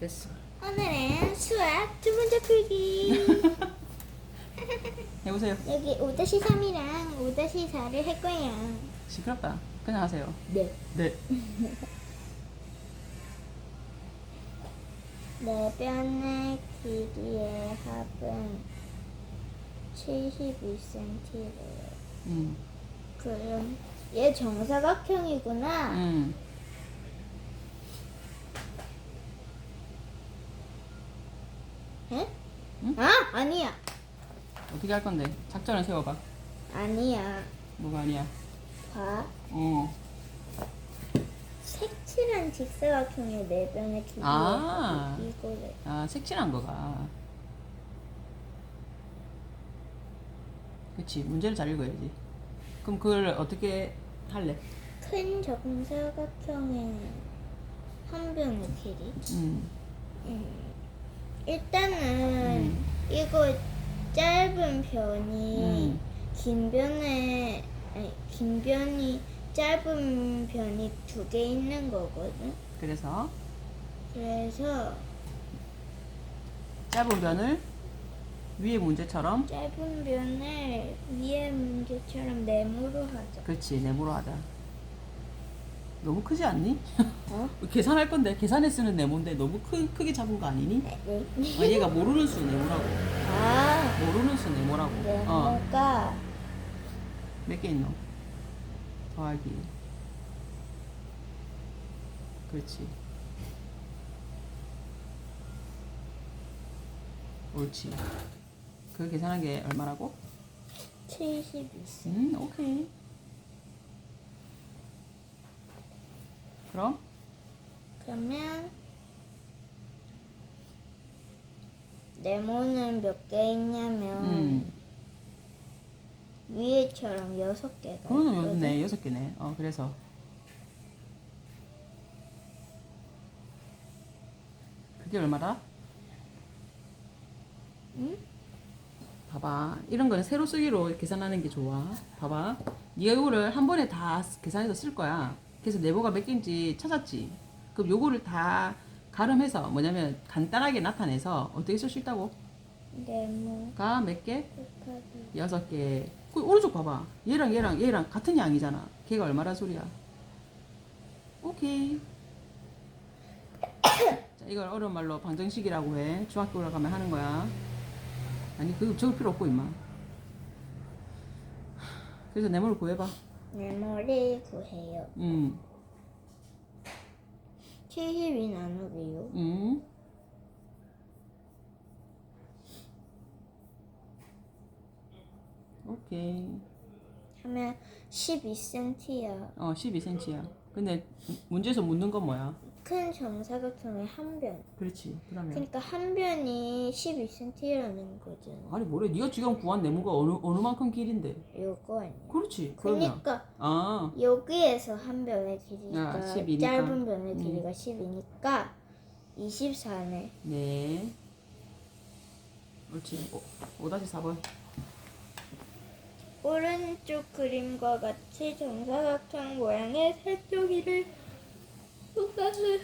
됐어. 오늘은 수학 두 문제 풀기. 해보세요. 여기 5-3이랑 5-4를 할 거예요. 시끄럽다. 그냥 하세요. 네. 네. 네 변의 길이의 합은 72cm래요. 음. 그럼 얘 정사각형이구나. 음. 에? 응? 아 아니야. 어떻게 할 건데? 작전을 세워봐. 아니야. 뭐가 아니야? 봐. 어. 색칠한 직사각형의 네 변의 길이의 아. 이거래. 아, 색칠한 거가. 그치. 문제를 잘 읽어야지. 그럼 그걸 어떻게 할래? 큰 정사각형의 한 변의 길이. 음. 음, 일단은 음. 이거 짧은 변이 음. 긴 변에 아니, 긴 변이 짧은 변이 두 개 있는 거거든. 그래서 그래서 짧은 변을 위에 문제처럼 짧은 변을 위에 문제처럼 네모로 하자. 그렇지. 네모로 하자. 너무 크지 않니? 어? 계산할 건데 계산에 쓰는 네모인데 너무 크, 크게 잡은 거 아니니? 네. 아, 얘가 모르는 수 네모라고. 아, 모르는 수 네모라고. 어. 네모가 몇 개 있노? 더하기. 그렇지. 옳지. 그 계산한 게 얼마라고? 72cm. 음, 오케이. 그럼 그러면 네모는 몇 개 있냐면 음, 위에처럼 여섯 개가 그거는 있거든. 여기네 여섯 개네. 어, 그래서 그게 얼마다? 응? 봐봐. 이런 거는 세로 쓰기로 계산하는 게 좋아. 봐봐. 네가 이거를 한 번에 다 계산해서 쓸 거야. 그래서 네모가 몇 개인지 찾았지. 그럼 요거를 다 가름해서 뭐냐면 간단하게 나타내서 어떻게 쓸 수 있다고? 네모 가 몇 개? 곱하기 여섯 개. 그 오른쪽 봐봐. 얘랑 얘랑 얘랑 같은 양이잖아. 걔가 얼마란 소리야? 오케이. 자, 이걸 어려운 말로 방정식이라고 해. 중학교 올라가면 하는 거야. 아니, 그거 적을 필요 없고, 임마. 그래서 네모를 구해봐. 네모를 구해요. 음, 72 나누기요. 음. 오케이. 하면 12cm야. 어, 12cm야. 근데 문제에서 묻는 건 뭐야? 큰 정사각형의 한 변. 그렇지. 그러면. 그러니까 한 변이 12cm라는 거잖아. 아니 뭐래? 네가 지금 구한 네모가 어느 어느 만큼 길인데? 요거 아니야. 그렇지. 그러면 그러니까 아 여기에서 한 변의 길이가 아, 12 니까. 짧은 변의 음. 길이가 10이니까 24네. 네. 옳지. 오, 5-4번. 오른쪽 그림과 같이 정사각형 모양의 세조기를 똑같은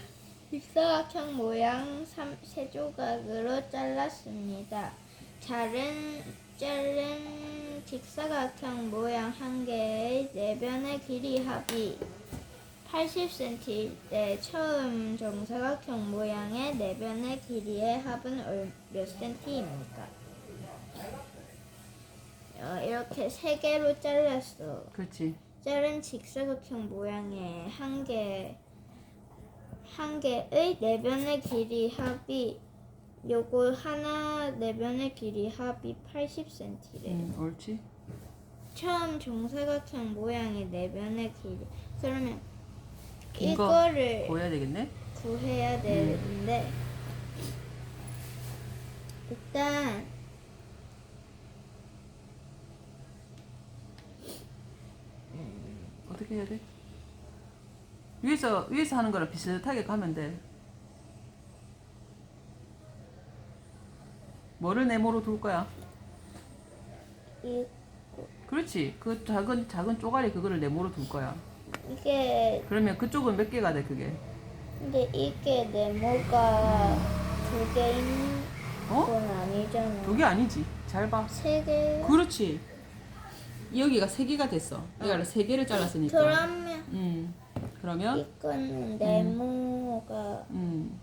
직사각형 모양 3, 세 조각으로 잘랐습니다. 자른 자른 직사각형 모양 한 개의 네 변의 길이 합이 80cm일 때 처음 정사각형 모양의 네 변의 길이의 합은 얼- 몇 cm입니까? 어, 이렇게 세 개로 잘랐어. 그렇지. 자른 직사각형 모양의 한 개, 한 개의 네 변의 길이 합이 요거 하나 네 변의 길이 합이 80cm래. 음, 옳지. 처음 정사각형 모양의 네 변의 길이. 그러면 긴 거 이거를 보여야 되겠네. 구해야 되는데 일단 어떻게 해야 돼? 위에서 위에서 하는 거랑 비슷하게 가면 돼. 뭐를 네모로 둘 거야? 이, 그렇지. 그 작은 작은 쪼가리 그거를 네모로 둘 거야. 이게 그러면 그쪽은 몇 개가 돼 그게? 근데 이게 네모가 두개 있는 어? 건 아니잖아. 두 개 아니지. 잘 봐. 세 개. 그렇지. 여기가 세 개가 됐어. 여기가 세 개를 잘랐으니까. 그러면 음. 그러면 이거는 네모가 음.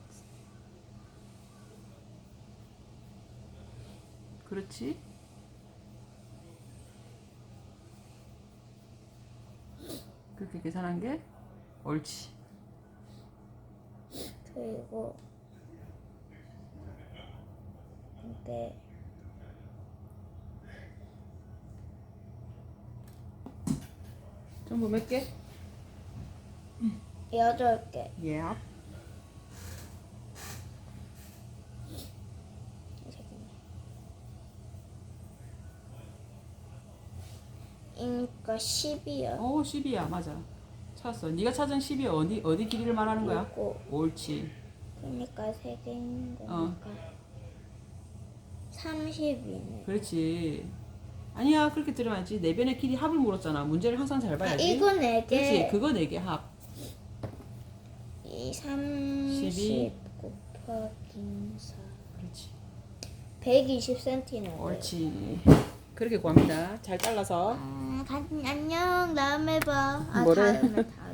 그렇지. 그렇게 계산한 게 옳지. 그리고 근데 전부 몇 개? 여덟 개. 예. 그러니까 10이요. 오, 10이야. 맞아. 찾았어. 네가 찾은 10이 어디 어디 길이를 말하는 거야? 요거 옳지. 그러니까 세 개인 어. 거니까 30이네. 그렇지. 아니야. 그렇게 들어야지. 네 변의 길이 합을 물었잖아. 문제를 항상 잘 아, 봐야지. 이거 네 그렇지. 개. 그거 네개 합. 이 30 12. 곱하기 4. 그렇지. 120cm네. 옳지. 그렇게 구합니다. 잘 잘라서. 아, 가- 안녕. 다음에 봐. 아, 뭐를? 다음에 다음에.